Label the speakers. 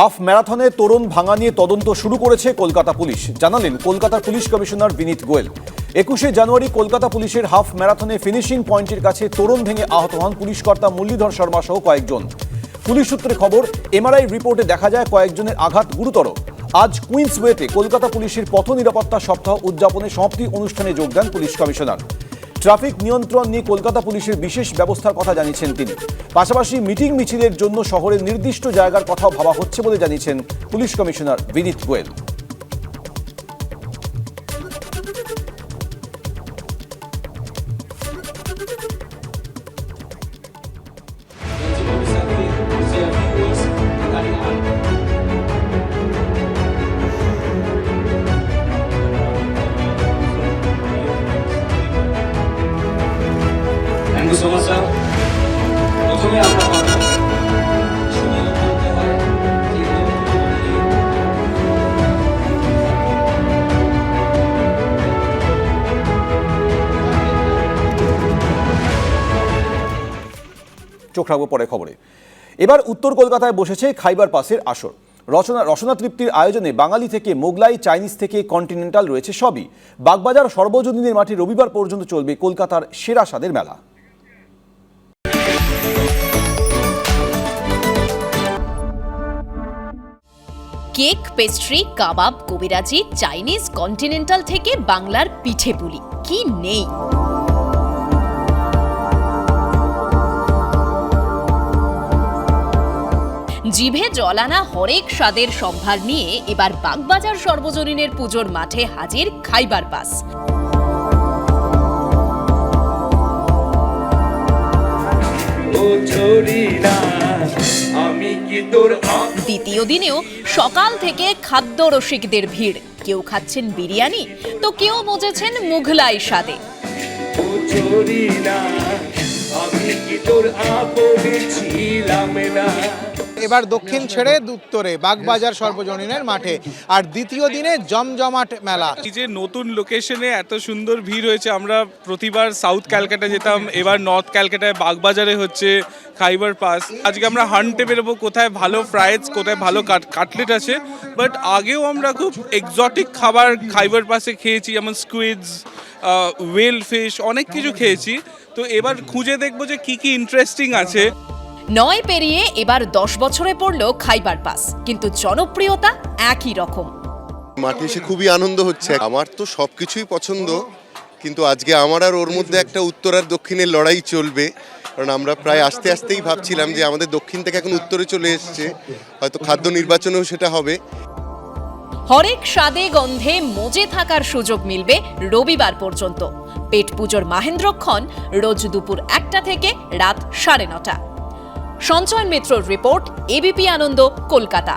Speaker 1: Half ম্যারাথনে তরুণ ভাঙা নিয়ে তদন্ত শুরু করেছে কলকাতা পুলিশ। জানালেন কলকাতার পুলিশ কমিশনার বিনীত গোয়েল। একুশে জানুয়ারি কলকাতা পুলিশের হাফ ম্যারাথনে ফিনিশিং পয়েন্টের কাছে তরুণ ভেঙে আহত হন পুলিশ কর্তা মুরলীধর শর্মা সহ কয়েকজন। পুলিশ সূত্রে খবর, এমআরআই রিপোর্টে দেখা যায় কয়েকজনের আঘাত গুরুতর। আজ কুইন্সওয়েতে কলকাতা পুলিশের পথ নিরাপত্তা সপ্তাহ উদযাপনে সমাপ্তি অনুষ্ঠানে যোগ দেন পুলিশ কমিশনার। ট্রাফিক নিয়ন্ত্রণ নিয়ে কলকাতা পুলিশের বিশেষ ব্যবস্থার কথা জানিয়েছেন তিনি। পাশাপাশি মিটিং মিছিলের জন্য শহরের নির্দিষ্ট জায়গার কথাও ভাবা হচ্ছে বলে জানিয়েছেন পুলিশ কমিশনার বিনীত গোয়েল। চোখ রাখব পরে খবরে। এবার উত্তর কলকাতায় বসেছে খাইবার পাসের আসর। রচনা রসনা তৃপ্তির আয়োজনে বাঙালি থেকে মোগলাই, চাইনিজ থেকে কন্টিনেন্টাল রয়েছে সবই। বাগবাজার সর্বজনীনের মাঠে রবিবার পর্যন্ত চলবে কলকাতার সেরা স্বাদের মেলা।
Speaker 2: কেক, পেস্ট্রি, কাবাব, কবিরাজি, চাইনিজ কন্টিনেন্টাল থেকে বাংলার পিঠে পুলি। কি নেই? জিভে জলানা হরেক স্বাদের সম্ভার নিয়ে এবার বাগবাজার সর্বজনীনের পুজোর মাঠে হাজির খাইবার পাস। দ্বিতীয় দিনেও সকাল থেকে খাদ্য রসিকদের ভিড়। কেউ খাচ্ছেন বিরিয়ানি তো কেউ মজেছেন মুঘলাই স্বাদে।
Speaker 3: এবার দক্ষিণ ছেড়ে উত্তরে বাগবাজার সর্বজনীনের মাঠে। আর দ্বিতীয় দিনে জমজমাট মেলা।
Speaker 4: এই যে নতুন লোকেশনে এত সুন্দর ভিড় হয়েছে, আমরা প্রতিবার সাউথ ক্যালকাটা যেতাম, এবার নর্থ ক্যালকাটায় বাগবাজারে হচ্ছে খাইবার পাস। আজকে আমরা হান্টে বেরোবো, কোথায় ভালো ফ্রাইজ কোথায় ভালো কাটলেট আছে। বাট আগেও আমরা খুব এক্সটিক খাবার খাইবার পাসে খেয়েছি, যেমন স্কুইডস ওয়েল ফিশ অনেক কিছু খেয়েছি। তো এবার খুঁজে দেখব যে কি কি ইন্টারেস্টিং আছে।
Speaker 2: নয় পেরিয়ে এবার দশ বছরে পড়ল খাইবার পাস কিন্তু জনপ্রিয়তা একই রকম।
Speaker 5: মাঠে এসে খুবই আনন্দ হচ্ছে। আমার তো সব কিছুই পছন্দ কিন্তু আজকে আমার আর ওর মধ্যে একটা উত্তর আর দক্ষিণের লড়াই চলবে। কারণ আমরা প্রায় আস্তে আস্তেই ভাবছিলাম যে আমাদের দক্ষিণ থেকে এখন উত্তরে চলে এসছে হয়তো খাদ্য নির্বাচনেও সেটা হবে।
Speaker 2: হরেক স্বাদে গন্ধে মজে থাকার সুযোগ মিলবে রবিবার পর্যন্ত। পেট পুজোর মাহেন্দ্রক্ষণ রোজ দুপুর একটা থেকে রাত সাড়ে নটা। সঞ্চয়ন মিত্রর রিপোর্ট এবিপি আনন্দ কলকাতা।